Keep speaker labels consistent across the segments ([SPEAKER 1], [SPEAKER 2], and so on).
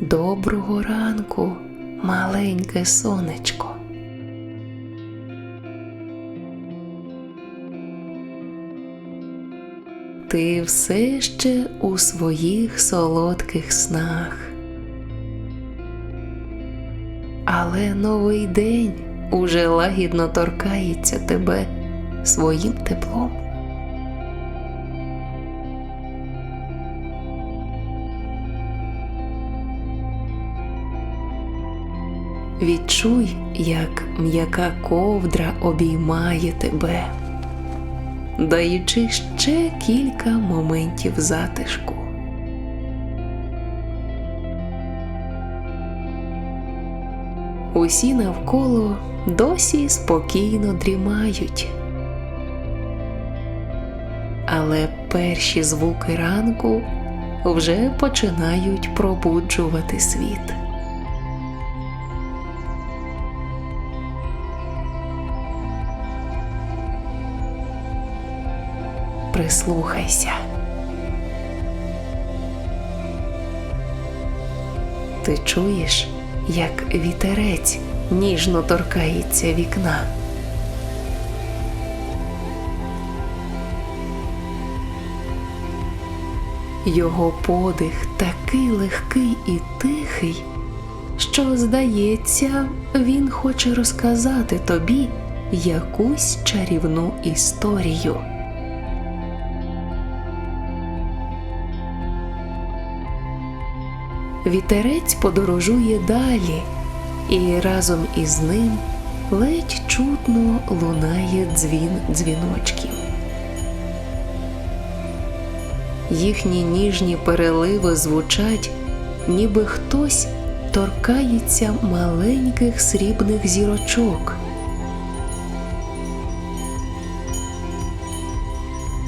[SPEAKER 1] Доброго ранку, маленьке сонечко. Ти все ще у своїх солодких снах. Але новий день уже лагідно торкається тебе своїм теплом. Відчуй, як м'яка ковдра обіймає тебе, даючи ще кілька моментів затишку. Усі навколо досі спокійно дрімають. Але перші звуки ранку вже починають пробуджувати світ. Прислухайся. Ти чуєш, як вітерець ніжно торкається вікна. Його подих такий легкий і тихий, що, здається, він хоче розказати тобі якусь чарівну історію. Вітерець подорожує далі, і разом із ним ледь чутно лунає дзвін дзвіночків. Їхні ніжні переливи звучать, ніби хтось торкається маленьких срібних зірочок.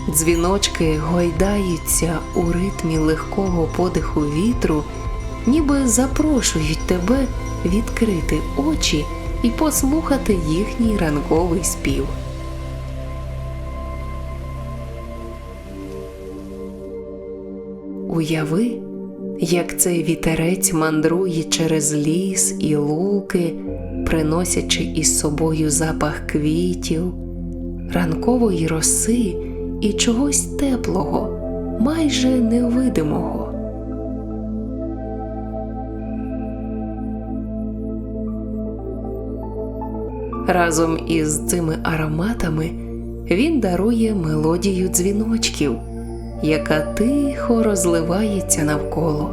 [SPEAKER 1] Дзвіночки гойдаються у ритмі легкого подиху вітру, ніби запрошують тебе відкрити очі і послухати їхній ранковий спів. Уяви, як цей вітерець мандрує через ліс і луки, приносячи із собою запах квітів, ранкової роси і чогось теплого, майже невидимого. Разом із цими ароматами він дарує мелодію дзвіночків, яка тихо розливається навколо,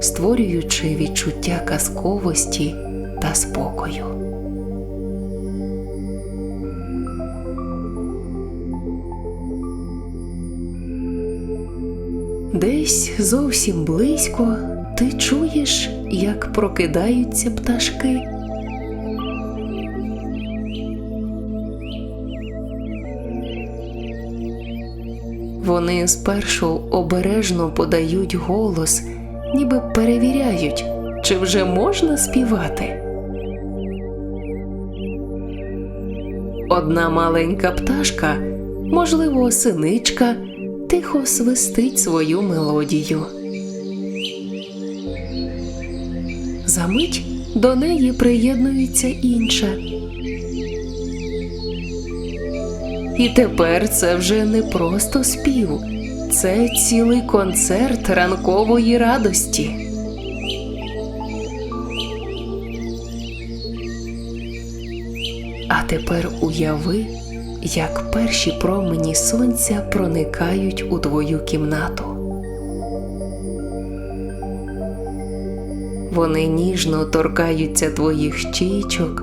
[SPEAKER 1] створюючи відчуття казковості та спокою. Десь зовсім близько ти чуєш, як прокидаються пташки. Вони спершу обережно подають голос, ніби перевіряють, чи вже можна співати. Одна маленька пташка, можливо, синичка, тихо свистить свою мелодію. Замить до неї приєднується інша. І тепер це вже не просто спів, це цілий концерт ранкової радості. А тепер уяви, як перші промені сонця проникають у твою кімнату. Вони ніжно торкаються твоїх щічок,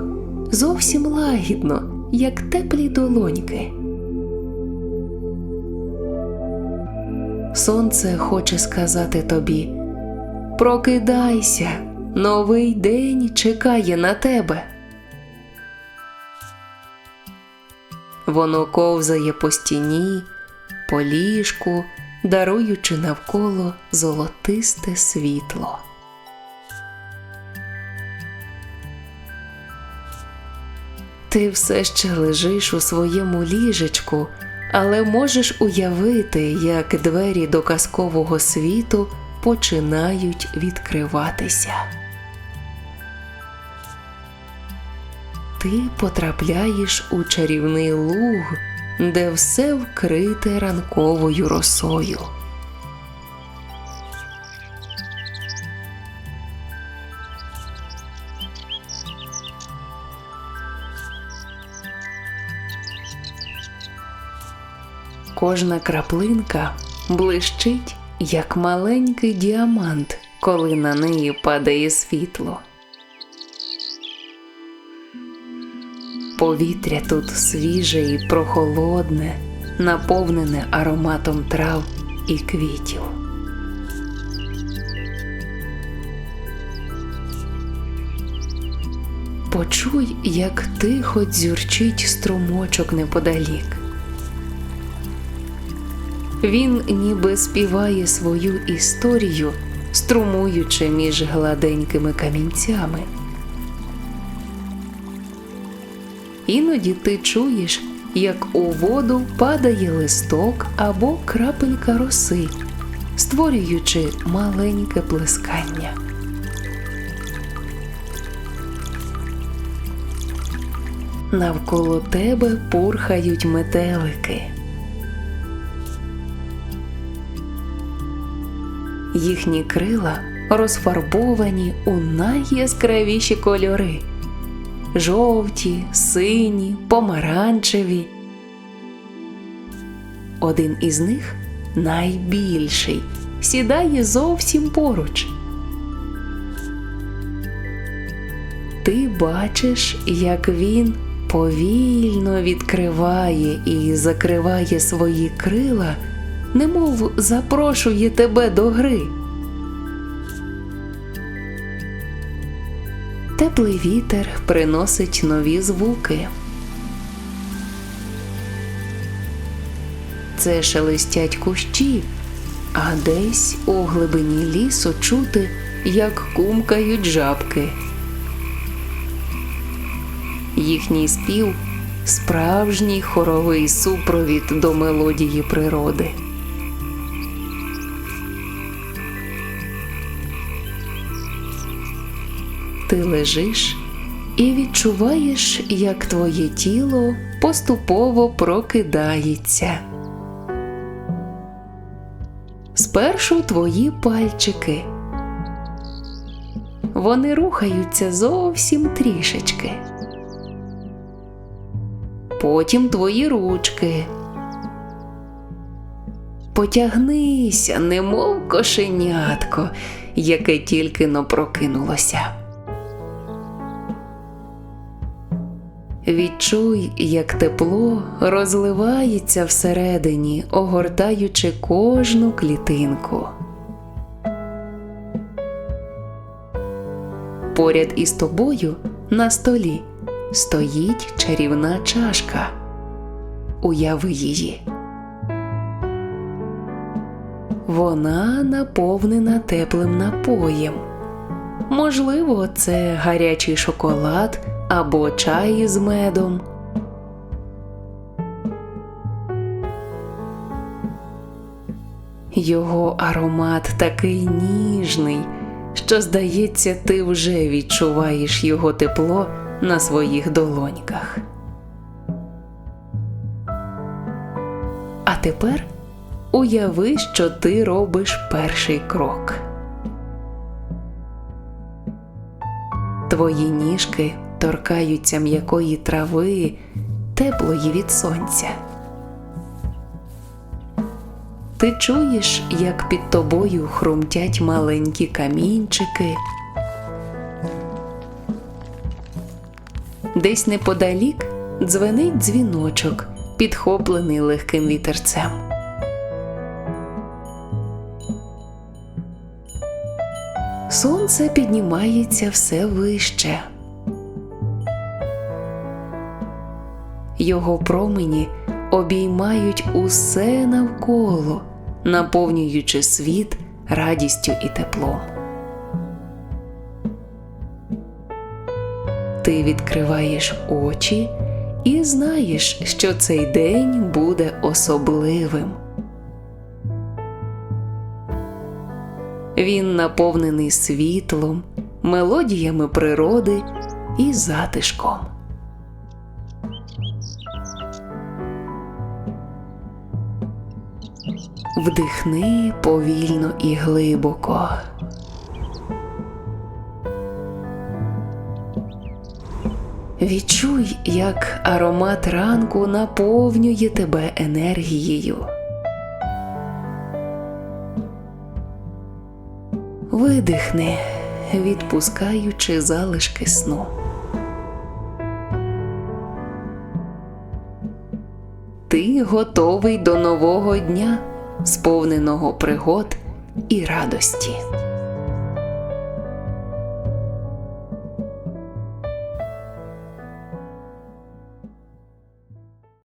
[SPEAKER 1] зовсім лагідно, як теплі долоньки. Сонце хоче сказати тобі Прокидайся, новий день чекає на тебе. Воно ковзає по стіні, по ліжку, даруючи навколо золотисте світло. Ти все ще лежиш у своєму ліжечку, але можеш уявити, як двері до казкового світу починають відкриватися. Ти потрапляєш у чарівний луг, де все вкрите ранковою росою. Кожна краплинка блищить, як маленький діамант, коли на неї падає світло. Повітря тут свіже і прохолодне, наповнене ароматом трав і квітів. Почуй, як тихо дзюрчить струмочок неподалік. Він ніби співає свою історію, струмуючи між гладенькими камінцями. Іноді ти чуєш, як у воду падає листок або крапелька роси, створюючи маленьке плескання. Навколо тебе пурхають метелики. Їхні крила розфарбовані у найяскравіші кольори жовті, сині, помаранчеві. Один із них найбільший, сідає зовсім поруч. Ти бачиш, як він повільно відкриває і закриває свої крила, немов запрошує тебе до гри. Теплий вітер приносить нові звуки. Це шелестять кущі, а десь у глибині лісу чути, як кумкають жабки. Їхній спів справжній хоровий супровід до мелодії природи. Ти лежиш і відчуваєш, як твоє тіло поступово прокидається. Спершу твої пальчики. Вони рухаються зовсім трішечки. Потім твої ручки. Потягнися, немов кошенятко, яке тільки но прокинулося. Відчуй, як тепло розливається всередині, огортаючи кожну клітинку. Поряд із тобою на столі стоїть чарівна чашка. Уяви її. Вона наповнена теплим напоєм. Можливо, це гарячий шоколад або чай з медом. Його аромат такий ніжний, що, здається, ти вже відчуваєш його тепло на своїх долоньках. А тепер уяви, що ти робиш перший крок. Твої ніжки торкаються м'якої трави, теплої від сонця. Ти чуєш, як під тобою хрумтять маленькі камінчики. Десь неподалік дзвенить дзвіночок, підхоплений легким вітерцем. Сонце піднімається все вище. Його промені обіймають усе навколо, наповнюючи світ радістю і теплом. Ти відкриваєш очі і знаєш, що цей день буде особливим. Він наповнений світлом, мелодіями природи і затишком. Вдихни повільно і глибоко. Відчуй, як аромат ранку наповнює тебе енергією. Видихни, відпускаючи залишки сну. Ти готовий до нового дня, сповненого пригод і радості.